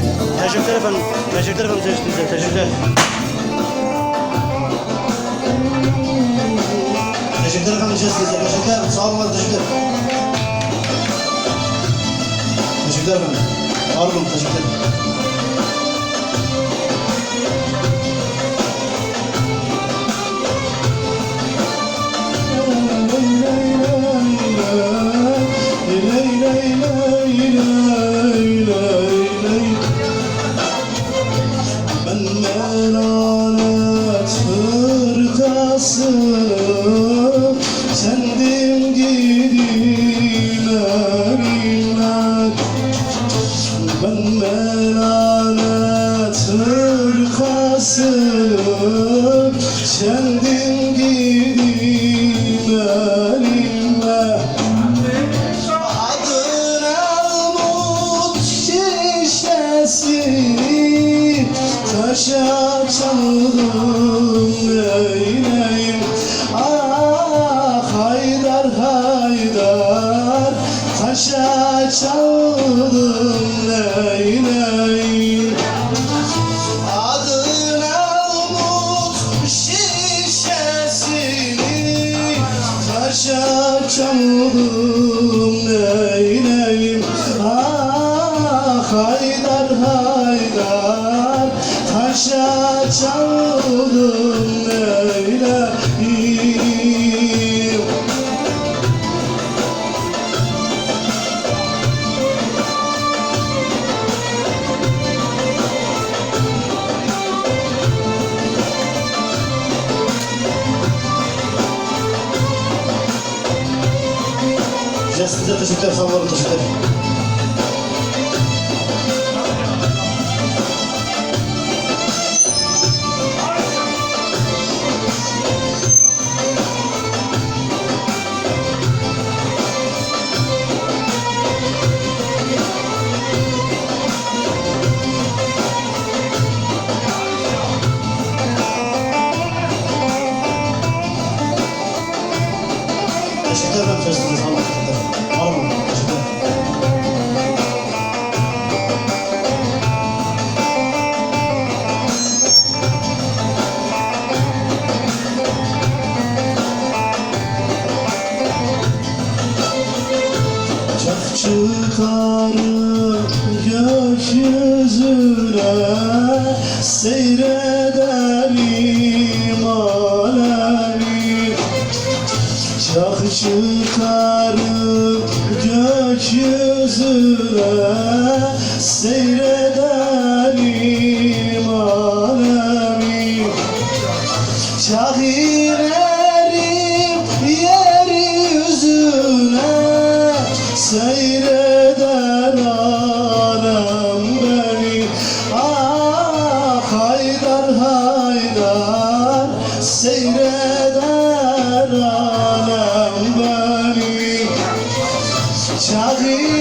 Teşekkür, teşekkür efendim. Teşekkür efendim seçtiğinize. Teşekkürler. Teşekkür efendim seçtiğinize. Teşekkürler. Sağ olun. Teşekkür. Teşekkür efendim. Sağ olun. Teşekkür. Ben melanet hırkasını Sendim gidim elimden Adına umut şişesini Taşa çaldım Taşa çaldım neyleyim Adına umut şişesini Taşa çaldım neyleyim Ah haydar haydar Taşa çaldım neyleyim Size teşekkürler. Sağ olun. Teşekkürler. Teşekkür Çak çıkarıp gökyüzüne Seyrederim alemi. Çak çıkarıp gökyüzüne Seyrederim alemi. Çak Seyreder anam beni. Ah Haydar Haydar Seyreder anam beni. Çağır